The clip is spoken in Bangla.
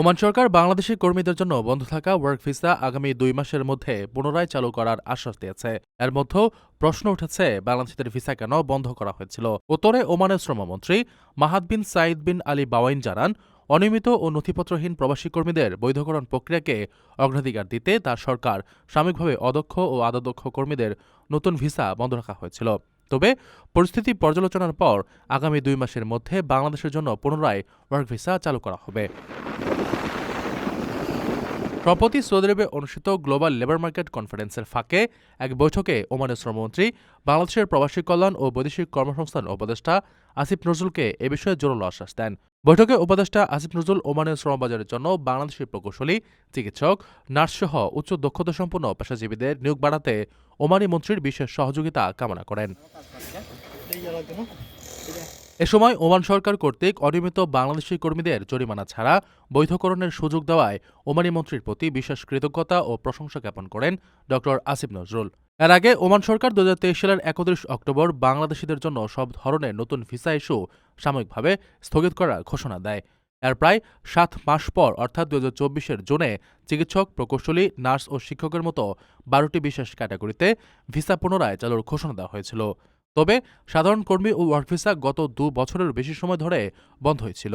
ওমান সরকার বাংলাদেশি কর্মীদের জন্য বন্ধ থাকা ওয়ার্ক ভিসা আগামী দুই মাসের মধ্যে পুনরায় চালু করার আশ্বাস দিয়েছে। এর মধ্যেও প্রশ্ন উঠেছে বাংলাদেশিদের ভিসা কেন বন্ধ করা হয়েছিল। উত্তরে ওমানের শ্রমমন্ত্রী মাহাদ বিন সাইদ বিন আলী বাওয়াইন জানান, অনিয়মিত ও নথিপত্রহীন প্রবাসী কর্মীদের বৈধকরণ প্রক্রিয়াকে অগ্রাধিকার দিতে তার সরকার সাময়িকভাবে অদক্ষ ও আদাদক্ষ কর্মীদের নতুন ভিসা বন্ধ রাখা হয়েছিল। তবে পরিস্থিতি পর্যালোচনার পর আগামী দুই মাসের মধ্যে বাংলাদেশের জন্য পুনরায় ওয়ার্ক ভিসা চালু করা হবে। সম্প্রতি সৌদি আরবে অনুষ্ঠিত গ্লোবাল লেবার মার্কেট কনফারেন্সের ফাঁকে এক বৈঠকে ওমানের শ্রমমন্ত্রী, বাংলাদেশের প্রবাসী কল্যাণ ও বৈদেশিক কর্মসংস্থান উপদেষ্টা আসিফ নজরুলকে এ বিষয়ে জোরালো আশ্বাস দেন। বৈঠকে উপদেষ্টা আসিফ নজরুল ওমানের শ্রমবাজারের জন্য বাংলাদেশি প্রকৌশলী, চিকিৎসক, নার্সসহ উচ্চ দক্ষতাসম্পন্ন পেশাজীবীদের নিয়োগ বাড়াতে ওমানি মন্ত্রীর বিশেষ সহযোগিতা কামনা করেন। এ সময় ওমান সরকার কর্তৃক অনিয়মিত বাংলাদেশি কর্মীদের জরিমানা ছাড়া বৈধকরণের সুযোগ দেওয়ায় ওমানি মন্ত্রীর প্রতি বিশেষ কৃতজ্ঞতা ও প্রশংসা জ্ঞাপন করেন ড. আসিফ নজরুল। এর আগে ওমান সরকার দু হাজার তেইশ সালের একত্রিশ অক্টোবর বাংলাদেশিদের জন্য সব ধরনের নতুন ভিসা ইস্যু সাময়িকভাবে স্থগিত করার ঘোষণা দেয়। এর প্রায় সাত মাস পর, অর্থাৎ দু হাজার জুনে, চিকিৎসক, প্রকৌশলী, নার্স ও শিক্ষকের মতো বারোটি বিশেষ ক্যাটাগরিতে ভিসা পুনরায় চালুর ঘোষণা দেওয়া হয়েছিল। তবে সাধারণ কর্মী ও ওয়ার্ক ভিসা গত দু বছরের বেশি সময় ধরে বন্ধ হয়েছিল।